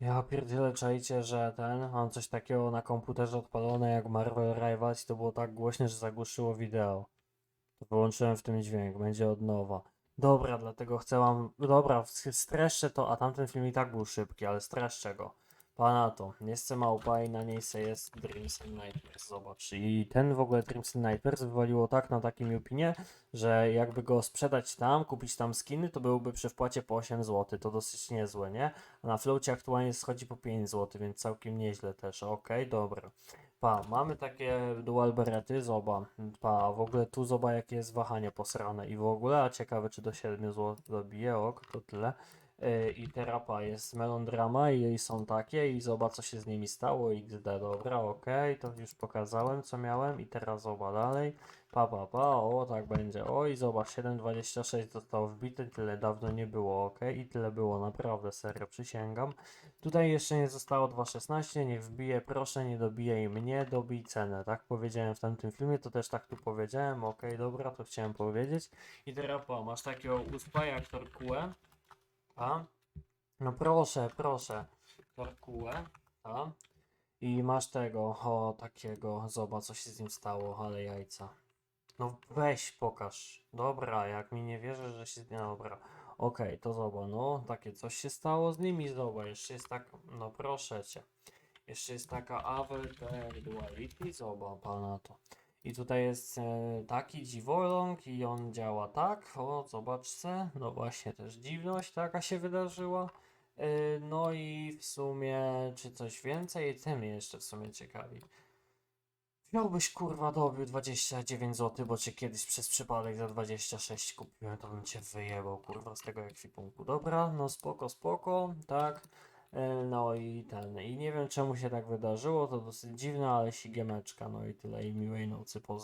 Ja pierdzielę, czajcie, że ten, mam coś takiego na komputerze odpalone jak Marvel Rivals to było tak głośne, że zagłuszyło wideo. To wyłączyłem w tym dźwięk, będzie od nowa. Dobra, dlatego chcę wam, dobra, streszczę to, a tamten film i tak był szybki, ale streszczę go. Pana to, jest małpa i na niej se jest Dreams and Nightmares, zobacz. I ten w ogóle Dreams and Nightmares wywaliło tak na takim Jupinie, że jakby go sprzedać tam, kupić tam skiny, to byłby przy wpłacie po 8 zł, to dosyć niezłe, nie? A na floacie aktualnie schodzi po 5 zł, więc całkiem nieźle też, okej, dobra. Pa, mamy takie dual berety, zoba, pa, w ogóle tu zoba jakie jest wahanie posrane i w ogóle, a ciekawe czy do 7 zł dobije, ok, to tyle. Yy, I terapa jest melondrama i jej są takie i zobacz co się z nimi stało XD, dobra, okej, to już pokazałem co miałem i teraz zobacz dalej, pa pa pa, o tak będzie, o i zobacz 7.26 zostało wbite, tyle dawno nie było, okej, i tyle było, naprawdę, serio, przysięgam. Tutaj jeszcze nie zostało 2.16, niech wbije, proszę nie dobijaj mnie, dobij cenę, tak powiedziałem w tamtym filmie, to też tak tu powiedziałem, okej, dobra, to chciałem powiedzieć. I teraz pa, masz takiego uspa jak Torkuę, a? No proszę, proszę. Torkułę, a? I masz tego, o takiego, zobacz co się z nim stało, ale jajca. No weź pokaż. Dobra, jak mi nie wierzysz, że się... No dobra. Okej, to zobacz, no takie coś się stało z nimi, zobacz, jeszcze jest tak, no proszę cię. Jeszcze jest taka Avelter Duality, zobacz pana to. I tutaj jest e, taki dziwoląg i on działa tak, o zobaczcie, no właśnie też dziwność taka się wydarzyła. E, no i w sumie, czy coś więcej, tym mnie jeszcze w sumie ciekawi. Miałbyś kurwa dobił 29 zł, bo cię kiedyś przez przypadek za 26 kupiłem, to bym cię wyjebał kurwa z tego ekwipunku. Dobra, no spoko, spoko, tak. E, No i ten, i nie wiem czemu się tak wydarzyło, to dosyć dziwne, ale sigiemeczka, no i tyle. I miłej nocy, pozdro.